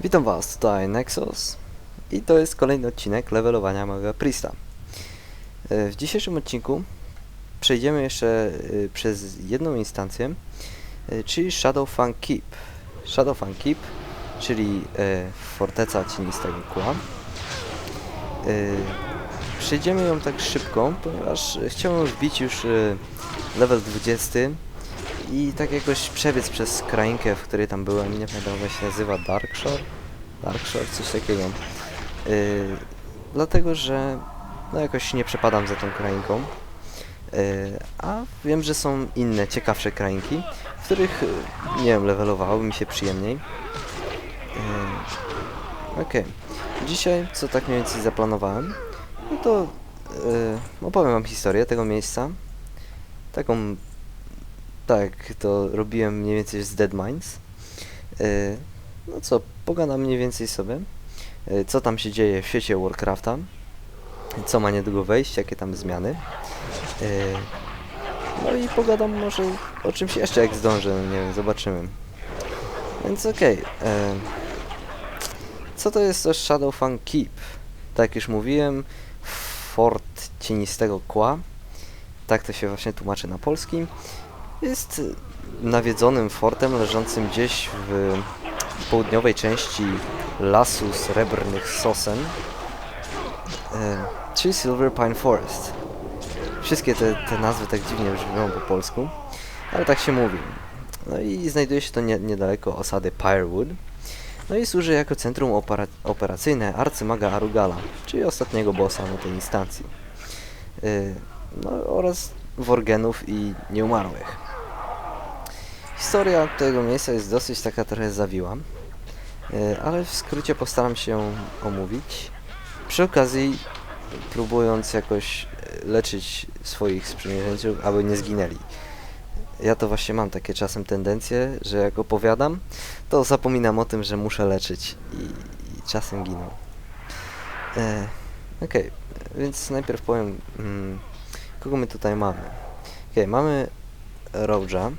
Witam Was, tutaj Nexus i to jest kolejny odcinek levelowania mojego Priesta. E, W dzisiejszym odcinku przejdziemy jeszcze e, przez jedną instancję, e, czyli Shadowfang Keep. Shadowfang Keep, czyli forteca cienistego kła. Przejdziemy ją tak szybko, ponieważ chciałem wbić już level 20 i tak jakoś przebiec przez krainkę, w której tam byłem, nie pamiętam jak się nazywa, Darkshore? Darkshore, coś takiego. Yy, dlatego, że no jakoś nie przepadam za tą krainką. Yy, a wiem, że są inne, ciekawsze krainki, w których, yy, nie wiem, levelowało mi się przyjemniej. Yy, Okej. Dzisiaj, co tak mniej więcej zaplanowałem, no to yy, opowiem wam historię tego miejsca. Taką tak, to robiłem mniej więcej z Dead Minds. Yy, no co, pogadam mniej więcej sobie, yy, co tam się dzieje w świecie Warcrafta, co ma niedługo wejść, jakie tam zmiany. Yy, no i pogadam może o czymś jeszcze, jak zdążę, no nie wiem, zobaczymy. Więc okej. yy, co to jest to Shadowfang Keep? Tak jak już mówiłem, fort cienistego kła. Tak to się właśnie tłumaczy na polski. Jest nawiedzonym fortem leżącym gdzieś w południowej części lasu srebrnych sosen, e, czyli Silver Pine Forest. Wszystkie te, te nazwy tak dziwnie brzmią po polsku, ale tak się mówi. No i znajduje się to nie, niedaleko osady Pyrewood. No i służy jako centrum opera operacyjne arcymaga Arugala, czyli ostatniego bossa na tej instancji. Yy, no oraz Worgenów i nieumarłych. Historia tego miejsca jest dosyć taka trochę zawiła, yy, ale w skrócie postaram się ją omówić. Przy okazji próbując jakoś yy, leczyć swoich sprzymierzeńców, aby nie zginęli. Ja to właśnie mam takie czasem tendencje, że jak opowiadam, to zapominam o tym, że muszę leczyć i, i czasem giną. E, Okej, więc najpierw powiem, mm, kogo my tutaj mamy. Okej, mamy Roja,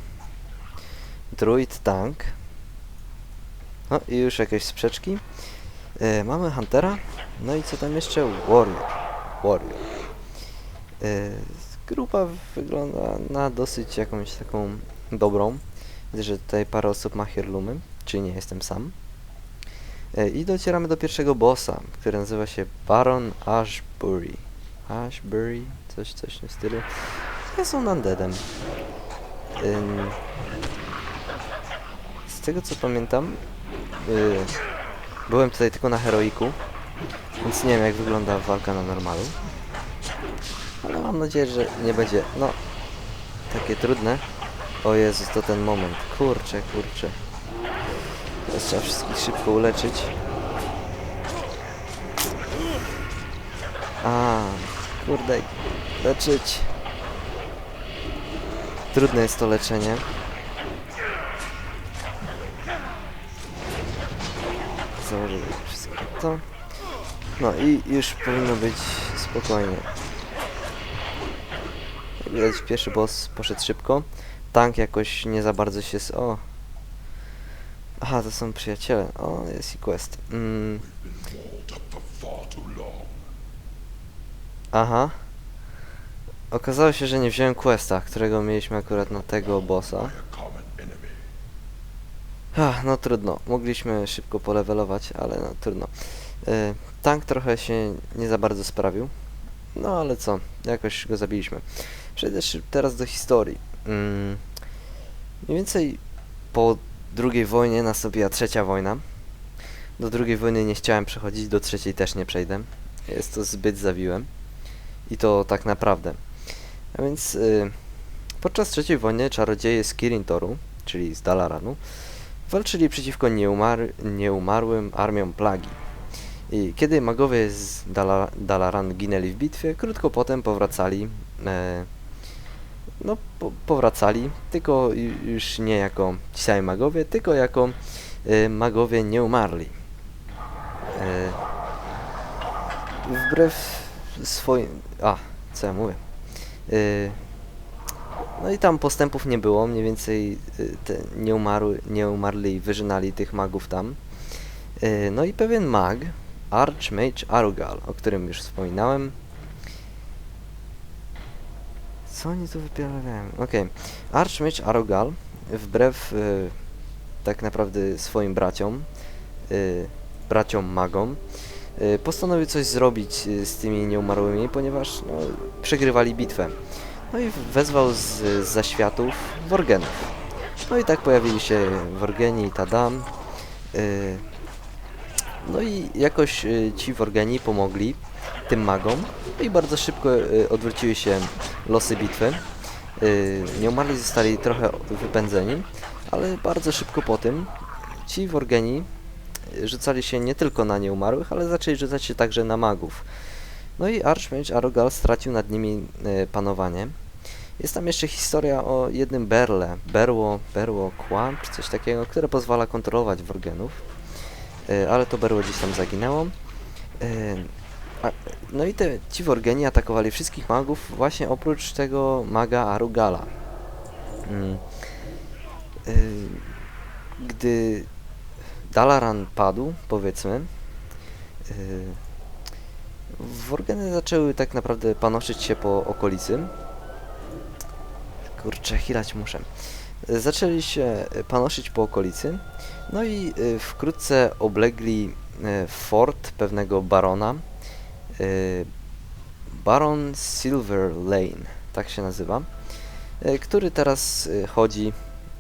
Druid Tank, no i już jakieś sprzeczki. E, mamy Huntera, no i co tam jeszcze? Warrior. Warrior. E, grupa wygląda na dosyć jakąś taką dobrą. Widzę, że tutaj parę osób ma heirloomy, czyli nie jestem sam. E, I docieramy do pierwszego bossa, który nazywa się Baron Ashbury. Ashbury, coś, coś w stylu. Jest on undeadem. Z tego co pamiętam, y, byłem tutaj tylko na heroiku, więc nie wiem jak wygląda walka na normalu. Ale mam nadzieję, że nie będzie, no, takie trudne. O Jezus, to ten moment. Kurczę, kurczę. Teraz trzeba wszystkich szybko uleczyć. A, kurde, leczyć. Trudne jest to leczenie. Założę wszystko to. No i już powinno być spokojnie. Jak widać pierwszy boss poszedł szybko. Tank jakoś nie za bardzo się... s- O! Aha, to są przyjaciele. O, jest i quest. Mm. Aha. Okazało się, że nie wziąłem questa, którego mieliśmy akurat na tego bossa. Ach, no trudno. Mogliśmy szybko polewelować, ale no trudno. Y, tank trochę się nie za bardzo sprawił. No ale co, jakoś go zabiliśmy. Przejdę teraz do historii. Mm, mniej więcej po II wojnie nastąpiła trzecia wojna. Do II wojny nie chciałem przechodzić, do trzeciej też nie przejdę. Jest to zbyt zawiłem. I to tak naprawdę. A więc y, podczas trzeciej wojny czarodzieje z Kirintoru, czyli z Dalaranu, walczyli przeciwko nieumar nieumarłym armiom plagi. I kiedy magowie z Dala Dalaran ginęli w bitwie, krótko potem powracali e, no, po, powracali, tylko ju- już nie jako ci sami magowie, tylko jako e, magowie nieumarli. E, wbrew swoim... A, co ja mówię? E, no i tam postępów nie było, mniej więcej e, te nieumarły, nieumarli wyżynali tych magów tam. Y, No i pewien mag, Archmage Arugal, o którym już wspominałem. Co oni tu wyprawiają? Okej. Archmage Arugal, wbrew y, tak naprawdę swoim braciom, y, braciom magom, y, postanowił coś zrobić y, z tymi nieumarłymi, ponieważ no, przegrywali bitwę. No i wezwał z, zaświatów Worgenów. No i tak pojawili się Worgeni i Tadam. Y, no i jakoś y, ci Worgeni pomogli tym magom no i bardzo szybko y, odwróciły się losy bitwy. Nieumarli zostali trochę wypędzeni, ale bardzo szybko po tym ci Worgeni rzucali się nie tylko na nieumarłych, ale zaczęli rzucać się także na magów. No i Archmage Arogal stracił nad nimi y, panowanie. Jest tam jeszcze historia o jednym berle, berło, berło kłam, czy coś takiego, które pozwala kontrolować Worgenów. Y, ale to berło gdzieś tam zaginęło. A, no i te, ci Worgeni atakowali wszystkich magów, właśnie oprócz tego maga Arugala. Mm. Gdy Dalaran padł, powiedzmy, Worgeny zaczęły tak naprawdę panoszyć się po okolicy. Kurczę, chilać muszę. Zaczęli się panoszyć po okolicy, no i y, wkrótce oblegli y, fort pewnego barona. y, Baron Silver Lane, tak się nazywa, który teraz chodzi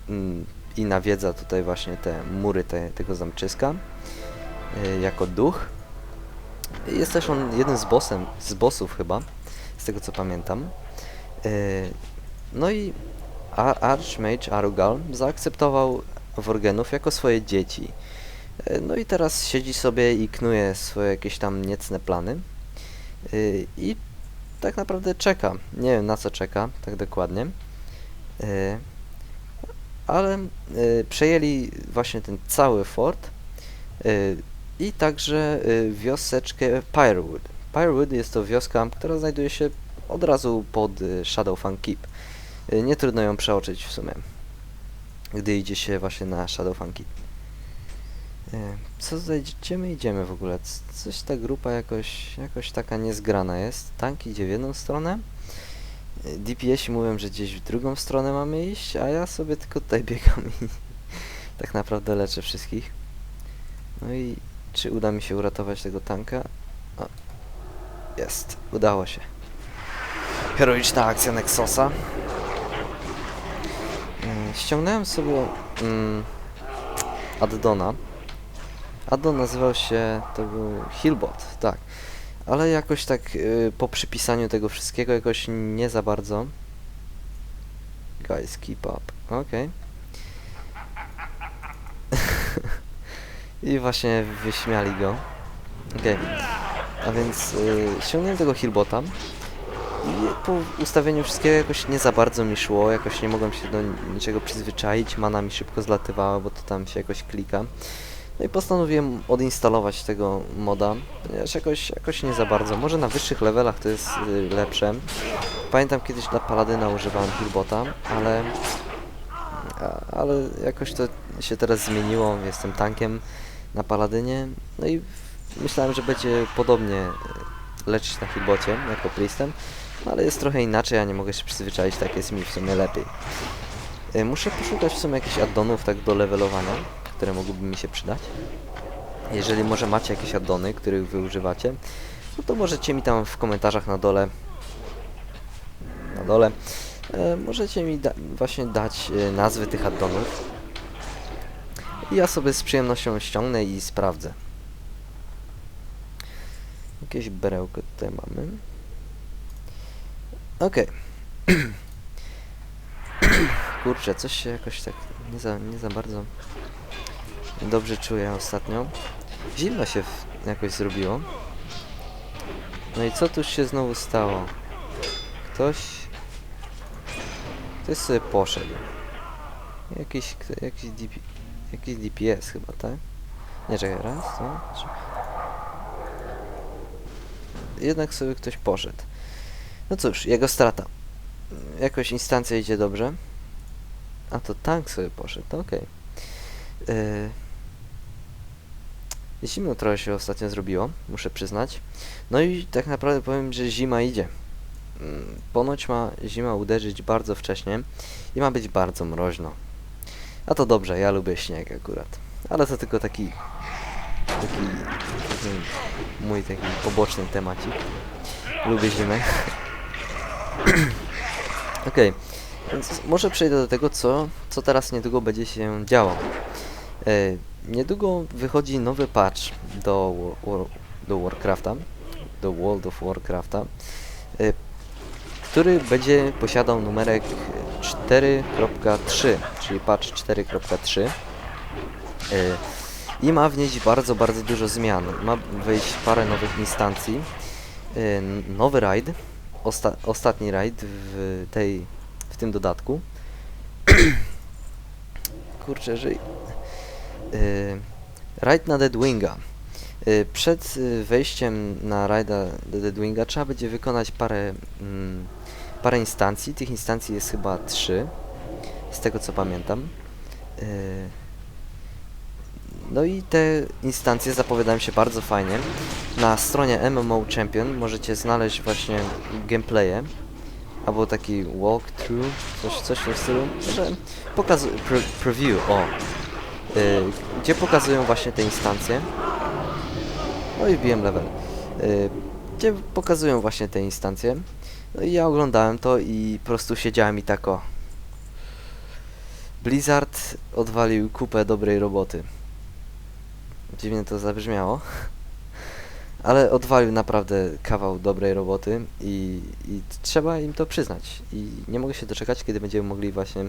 mm, i nawiedza tutaj właśnie te mury te, tego zamczyska jako duch. Jest też on jednym z bossem, z bossów chyba, z tego co pamiętam. Y, No i Archmage Arugal zaakceptował Worgenów jako swoje dzieci. Y, No i teraz siedzi sobie i knuje swoje jakieś tam niecne plany. Y, I tak naprawdę czeka. Nie wiem na co czeka, tak dokładnie. Ale przejęli właśnie ten cały fort i także y, wioseczkę Pyrewood. Pyrewood jest to wioska, która znajduje się od razu pod y, Shadowfang Keep. Y, Nie trudno ją przeoczyć w sumie, gdy idzie się właśnie na Shadowfang Keep. Co tutaj, idziemy w ogóle? Coś ta grupa jakoś, jakoś taka niezgrana jest. Tank idzie w jedną stronę, DPS-i mówią, że gdzieś w drugą stronę mamy iść, a ja sobie tylko tutaj biegam i tak naprawdę leczę wszystkich. No i czy uda mi się uratować tego tanka? O, jest, udało się. Heroiczna akcja Nexosa. Mm, Ściągnąłem sobie mm, addona. Addon nazywał się, to był Hillbot, tak. Ale jakoś tak y, po przypisaniu tego wszystkiego jakoś nie za bardzo. Guys, keep up. Okej. I właśnie wyśmiali go. Okej. A więc y, ściągnąłem tego Hillbota. I po ustawieniu wszystkiego jakoś nie za bardzo mi szło, jakoś nie mogłem się do niczego przyzwyczaić, mana mi szybko zlatywała, bo to tam się jakoś klika. No i postanowiłem odinstalować tego moda, ponieważ jakoś, jakoś nie za bardzo. Może na wyższych levelach to jest y, lepsze. Pamiętam kiedyś dla Paladyna używałem Hillbota, ale, ale jakoś to się teraz zmieniło. Jestem tankiem na Paladynie, no i myślałem, że będzie podobnie y, leczyć na Hillbocie jako Priestem, no ale jest trochę inaczej, ja nie mogę się przyzwyczaić, tak jest mi w sumie lepiej. Y, Muszę poszukać w sumie jakichś addonów tak do levelowania, które mogłyby mi się przydać. Jeżeli może macie jakieś addony, których wy używacie, no to możecie mi tam w komentarzach na dole na dole e, możecie mi da właśnie dać e, nazwy tych addonów. Ja sobie z przyjemnością ściągnę i sprawdzę. Jakieś berełko tutaj mamy. Okej. Kurczę, coś się jakoś tak nie za, nie za bardzo dobrze czuję ostatnio. Zimno się jakoś zrobiło. No i co tu się znowu stało? Ktoś... Ktoś sobie poszedł. Jakiś, jakiś, DP, jakiś DPS chyba, tak? Nie, czekaj, raz, dwa, trzy. Jednak sobie ktoś poszedł. No cóż, jego strata. Jakoś instancja idzie dobrze. A to tank sobie poszedł, okej. Yy, Zimno trochę się ostatnio zrobiło, muszę przyznać. No i tak naprawdę powiem, że zima idzie. Mm, Ponoć ma zima uderzyć bardzo wcześnie i ma być bardzo mroźno. A to dobrze, ja lubię śnieg akurat. Ale to tylko taki, taki, mój taki poboczny temacik. Lubię zimę. Okej, więc może przejdę do tego, co, co teraz niedługo będzie się działo. E, niedługo wychodzi nowy patch do, War, do Warcrafta, do World of Warcrafta, e, który będzie posiadał numerek 4.3, czyli patch 4.3 e, i ma wnieść bardzo, bardzo dużo zmian. Ma wejść parę nowych instancji, n- nowy raid, osta ostatni raid w tej, w tym dodatku. Kurczę, że... Yy, raid na Deadwinga. Przed y, wejściem na raida Deadwinga trzeba będzie wykonać parę, mm, parę instancji. Tych instancji jest chyba trzy, z tego co pamiętam. Yy, no i te instancje zapowiadają się bardzo fajnie. Na stronie MMO Champion możecie znaleźć właśnie gameplaye albo taki walkthrough, coś, coś w tym stylu, że pokaz pre preview, o, y, gdzie pokazują właśnie te instancje. No i wbiłem level. Y, gdzie pokazują właśnie te instancje. No i ja oglądałem to i po prostu siedziałem i tak o. Blizzard odwalił kupę dobrej roboty. Dziwnie to zabrzmiało. Ale odwalił naprawdę kawał dobrej roboty i, i trzeba im to przyznać. I nie mogę się doczekać, kiedy będziemy mogli właśnie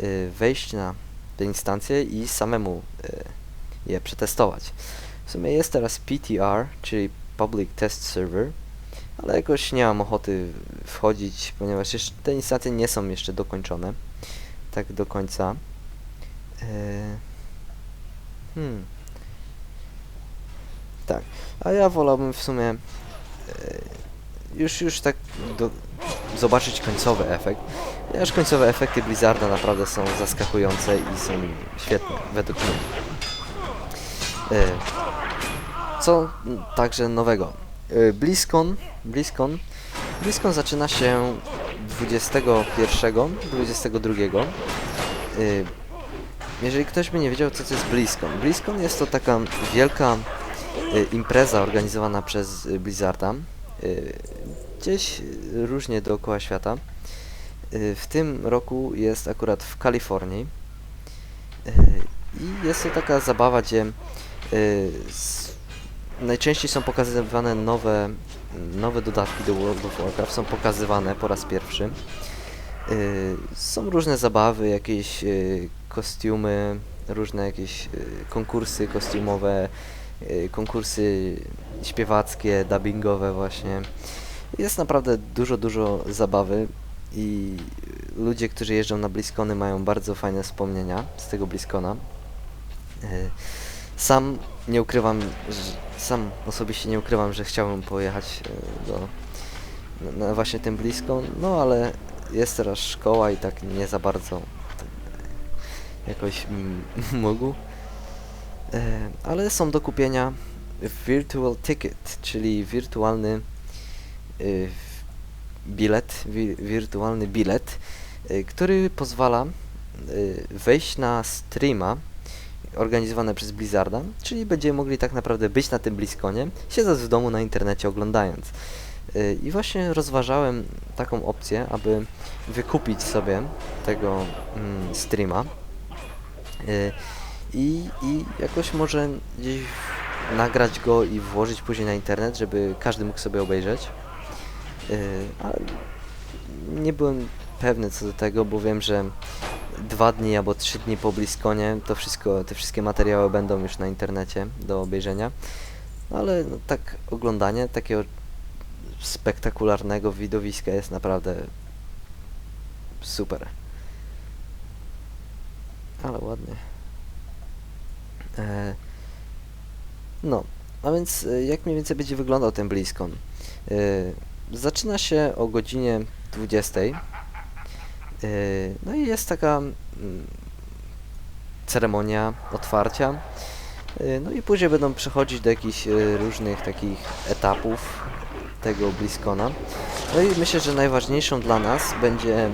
y, wejść na te instancje i samemu y, je przetestować. W sumie jest teraz PTR, czyli Public Test Server, ale jakoś nie mam ochoty wchodzić, ponieważ jeszcze te instancje nie są jeszcze dokończone. Tak do końca. Y, hmm. Tak. A ja wolałbym w sumie e, już, już tak do, zobaczyć końcowy efekt. Ponieważ końcowe efekty Blizzarda naprawdę są zaskakujące i są świetne, według mnie. E, co także nowego? E, BlizzCon, BlizzCon, BlizzCon zaczyna się 21, 22. E, jeżeli ktoś by nie wiedział, co to jest BlizzCon. BlizzCon jest to taka wielka y, impreza organizowana przez Blizzarda gdzieś różnie dookoła świata. W tym roku jest akurat w Kalifornii i jest to taka zabawa, gdzie najczęściej są pokazywane nowe, nowe dodatki do World of Warcraft, są pokazywane po raz pierwszy. Y, Są różne zabawy, jakieś y, kostiumy, różne jakieś y, konkursy kostiumowe, konkursy śpiewackie, dubbingowe właśnie. Jest naprawdę dużo, dużo zabawy i ludzie, którzy jeżdżą na Bliskony mają bardzo fajne wspomnienia z tego Bliskona. Sam nie ukrywam, sam osobiście nie ukrywam, że chciałbym pojechać y, do właśnie tym Bliskon, no ale jest teraz szkoła i tak nie za bardzo jakoś mógł. E, ale są do kupienia Virtual Ticket, czyli wirtualny y, bilet, wi wirtualny bilet, który pozwala wejść na streama organizowane przez Blizzarda, czyli będziemy mogli tak naprawdę być na tym Bliskonie, siedząc w domu na internecie oglądając. Y, I właśnie rozważałem taką opcję, aby wykupić sobie tego mm, streama y, i, i jakoś może gdzieś nagrać go i włożyć później na internet, żeby każdy mógł sobie obejrzeć. Y, ale nie byłem pewny co do tego, bo wiem, że dwa dni albo trzy dni po Bliskonie to wszystko, te wszystkie materiały będą już na internecie do obejrzenia. No ale no, tak oglądanie takiego spektakularnego widowiska jest naprawdę super. Ale ładnie. E, no, a więc e, jak mniej więcej będzie wyglądał ten BlizzCon? E, zaczyna się o godzinie 20. E, no i jest taka mm, ceremonia otwarcia. Y, No i później będą przechodzić do jakichś y, różnych takich etapów tego BlizzCona. No i myślę, że najważniejszą dla nas będzie y,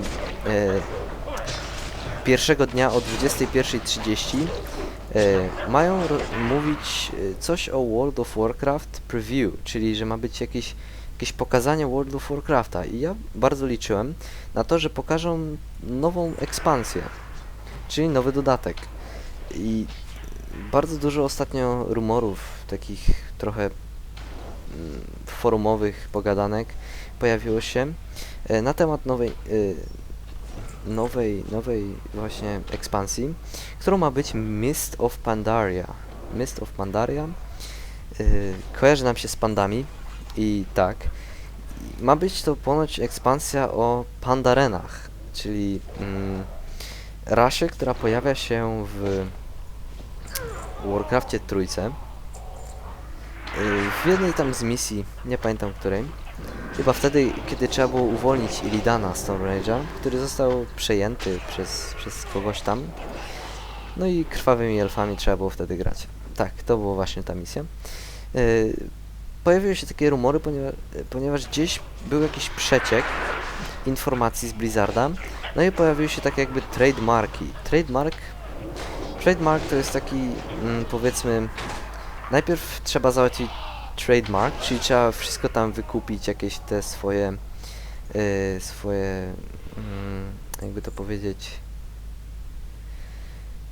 pierwszego dnia o 21.30 y, mają mówić y, coś o World of Warcraft Preview, czyli że ma być jakieś, jakieś pokazanie World of Warcrafta i ja bardzo liczyłem na to, że pokażą nową ekspansję, czyli nowy dodatek. I bardzo dużo ostatnio rumorów, takich trochę mm, forumowych pogadanek pojawiło się e, na temat nowej, e, nowej, nowej właśnie ekspansji, którą ma być Mist of Pandaria. Mist of Pandaria e, kojarzy nam się z pandami i tak, ma być to ponoć ekspansja o pandarenach, czyli mm, rasie, która pojawia się w Warcrafcie trójce. Y, W jednej tam z misji, nie pamiętam której, chyba wtedy, kiedy trzeba było uwolnić Illidana Stone Rage'a, który został przejęty przez, przez kogoś tam. No i krwawymi elfami trzeba było wtedy grać. Tak, to była właśnie ta misja. Pojawiły się takie rumory, ponieważ, ponieważ gdzieś był jakiś przeciek informacji z Blizzarda, no i pojawiły się takie jakby trademarki. Trademark Trademark to jest taki, mm, powiedzmy, najpierw trzeba załatwić trademark, czyli trzeba wszystko tam wykupić, jakieś te swoje, y, swoje, mm, jakby to powiedzieć,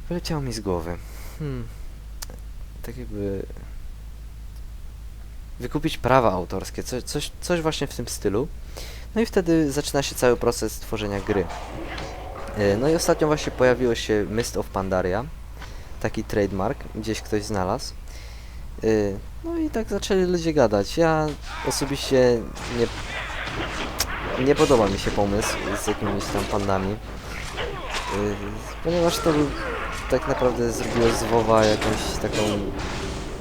wyleciało mi z głowy. Hmm. Tak jakby wykupić prawa autorskie, coś, coś, coś właśnie w tym stylu. No i wtedy zaczyna się cały proces tworzenia gry. Y, No i ostatnio właśnie pojawiło się Mist of Pandaria, taki trademark, gdzieś ktoś znalazł. Y, No i tak zaczęli ludzie gadać. Ja osobiście nie, nie podoba mi się pomysł z jakimiś tam pandami, Y, ponieważ to tak naprawdę zrobiło z WoWa jakąś taką,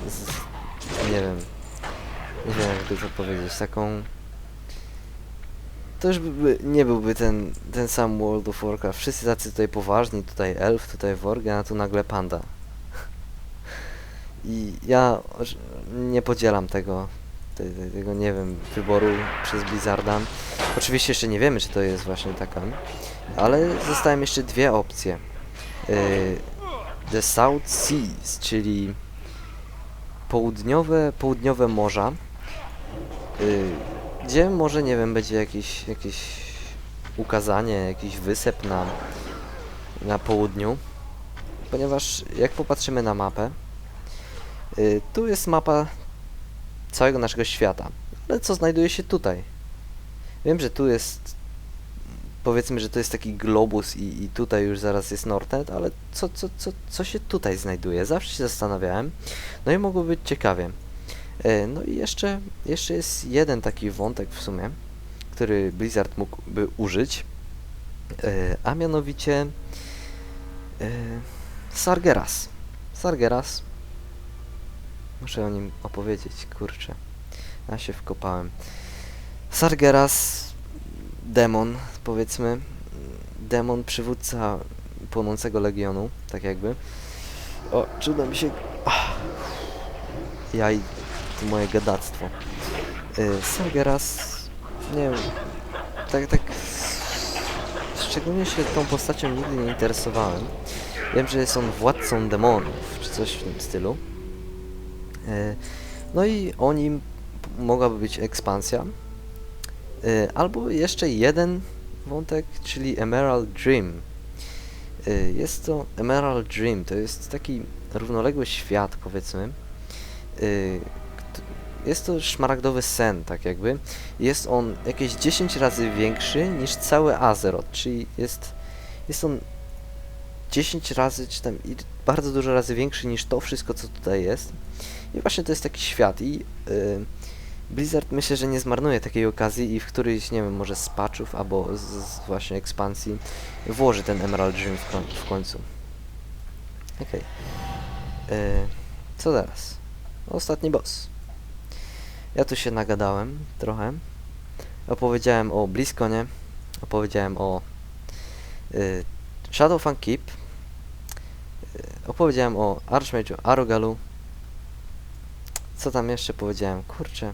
z, nie wiem, nie wiem jakby to powiedzieć, taką to już by, nie byłby ten, ten sam World of Warcraft. Wszyscy tacy tutaj poważni, tutaj elf, tutaj worgen, a tu nagle panda. I ja nie podzielam tego, te, te, tego, nie wiem, wyboru przez Blizzarda. Oczywiście jeszcze nie wiemy, czy to jest właśnie taka, ale zostają jeszcze dwie opcje. Y, The South Seas, czyli południowe, południowe morza, gdzie może, nie wiem, będzie jakieś, jakieś ukazanie, jakiś wysep na, na południu, ponieważ jak popatrzymy na mapę, y, tu jest mapa całego naszego świata, ale co znajduje się tutaj? Wiem, że tu jest, powiedzmy, że to jest taki globus i, i tutaj już zaraz jest Nordnet, ale co, co, co, co się tutaj znajduje? Zawsze się zastanawiałem, no i mogło być ciekawie. E, No i jeszcze, jeszcze jest jeden taki wątek w sumie, który Blizzard mógłby użyć, e, a mianowicie e, Sargeras. Sargeras. Muszę o nim opowiedzieć, kurczę. Ja się wkopałem. Sargeras, demon, powiedzmy. Demon, przywódca płonącego legionu, tak jakby. O, czuda mi się... Ach. To moje gadactwo. Y, Sargeras, nie wiem, tak, tak, szczególnie się tą postacią nigdy nie interesowałem. Wiem, że jest on władcą demonów, czy coś w tym stylu. Y, No i o nim mogłaby być ekspansja. Y, Albo jeszcze jeden wątek, czyli Emerald Dream. Y, Jest to Emerald Dream, to jest taki równoległy świat, powiedzmy. Jest to szmaragdowy sen, tak jakby. Jest on jakieś 10 razy większy niż cały Azeroth, czyli jest, jest on 10 razy, czy tam bardzo dużo razy większy niż to wszystko, co tutaj jest. I właśnie to jest taki świat i y, Blizzard myślę, że nie zmarnuje takiej okazji i w którymś, nie wiem, może z patchów albo z, z właśnie ekspansji włoży ten Emerald Dream w, w końcu. Okej. Y, Co teraz? Ostatni boss. Ja tu się nagadałem trochę. Opowiedziałem o Bliskonie, opowiedziałem o y, Shadowfang Keep, y, opowiedziałem o Archmage'u Arogalu Co tam jeszcze powiedziałem? Kurczę.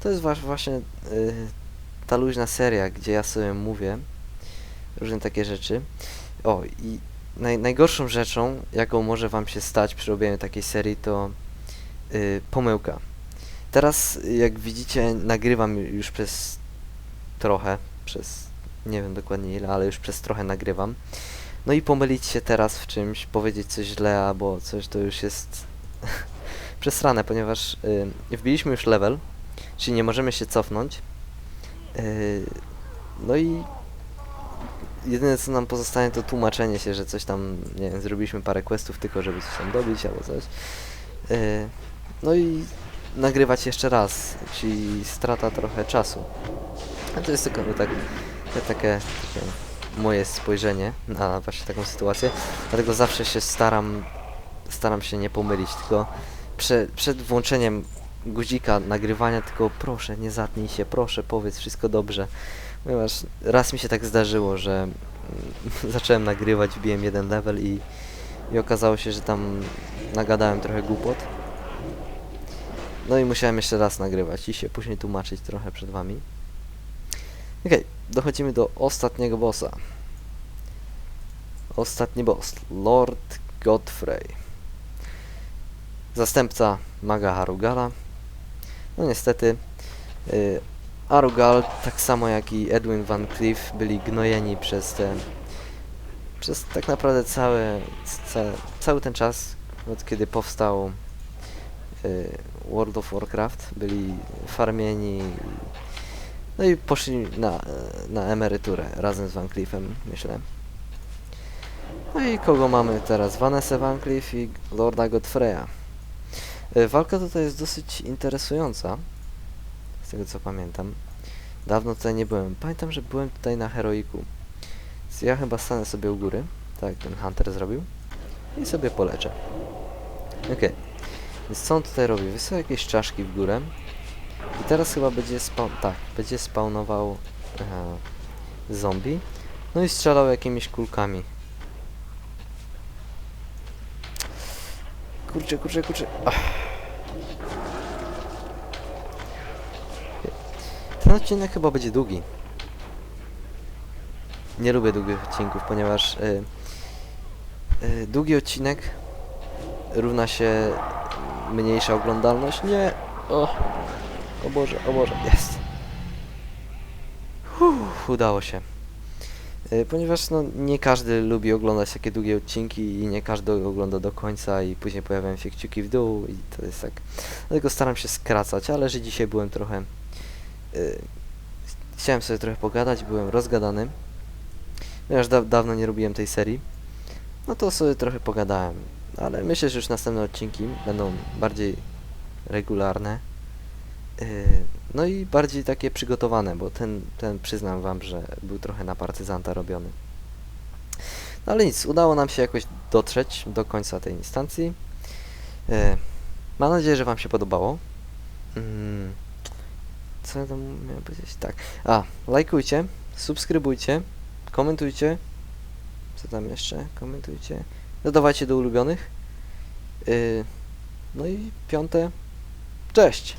To jest właśnie y, ta luźna seria, gdzie ja sobie mówię różne takie rzeczy. O, i naj, najgorszą rzeczą, jaką może wam się stać przy robieniu takiej serii, to y, pomyłka. Teraz, jak widzicie, nagrywam już przez trochę, przez nie wiem dokładnie ile, ale już przez trochę nagrywam. No i pomylić się teraz w czymś, powiedzieć coś źle albo coś, to już jest przesrane, ponieważ y, wbiliśmy już level, czyli nie możemy się cofnąć. Y, no i jedyne co nam pozostanie to tłumaczenie się, że coś tam, nie wiem, zrobiliśmy parę questów tylko, żeby coś tam dobić albo coś. Y, no i nagrywać jeszcze raz, czyli strata trochę czasu. A to jest tylko tak, takie, takie moje spojrzenie na właśnie taką sytuację. Dlatego zawsze się staram, staram się nie pomylić, tylko prze, przed włączeniem guzika nagrywania tylko proszę, nie zatnij się, proszę, powiedz wszystko dobrze. Ponieważ raz mi się tak zdarzyło, że zacząłem nagrywać, wbiłem jeden level i, i okazało się, że tam nagadałem trochę głupot. No i musiałem jeszcze raz nagrywać i się później tłumaczyć trochę przed wami. Okej, dochodzimy do ostatniego bossa. Ostatni boss, Lord Godfrey. Zastępca maga Harugala. No niestety, y, Arugal, tak samo jak i Edwin Van Cleef, byli gnojeni przez te... przez tak naprawdę cały, ca, cały ten czas, od kiedy powstał World of Warcraft, byli farmieni no i poszli na, na emeryturę razem z Van Cleefem, myślę. No i kogo mamy teraz? Vanessa Van Cleef i Lorda Godfreya. Y, Walka tutaj jest dosyć interesująca, z tego co pamiętam. Dawno tutaj nie byłem. Pamiętam, że byłem tutaj na heroiku. Więc ja chyba stanę sobie u góry, tak jak ten Hunter zrobił, i sobie poleczę. Okej. Więc co on tutaj robi? Wysyła jakieś czaszki w górę. I teraz chyba będzie spawn... tak, będzie spawnował e, zombie. No i strzelał jakimiś kulkami. Kurczę, kurczę, kurczę. Ach. Ten odcinek chyba będzie długi. Nie lubię długich odcinków, ponieważ y, y, długi odcinek równa się mniejsza oglądalność. Nie! O, o Boże, o Boże, jest! Uff, udało się. Y, Ponieważ no, nie każdy lubi oglądać takie długie odcinki i nie każdy ogląda do końca i później pojawiają się kciuki w dół i to jest tak. Dlatego staram się skracać, ale że dzisiaj byłem trochę. y, chciałem sobie trochę pogadać, byłem rozgadany. Ponieważ da dawno nie robiłem tej serii. No to sobie trochę pogadałem. Ale myślę, że już następne odcinki będą bardziej regularne. Yy, no i bardziej takie przygotowane, bo ten, ten przyznam wam, że był trochę na partyzanta robiony. No ale nic, udało nam się jakoś dotrzeć do końca tej instancji. Yy, mam nadzieję, że wam się podobało. Mm, co ja tam miałem powiedzieć? Tak. A, lajkujcie, subskrybujcie, komentujcie. Co tam jeszcze? Komentujcie. Dodawajcie do ulubionych. Yy, no i piąte. Cześć!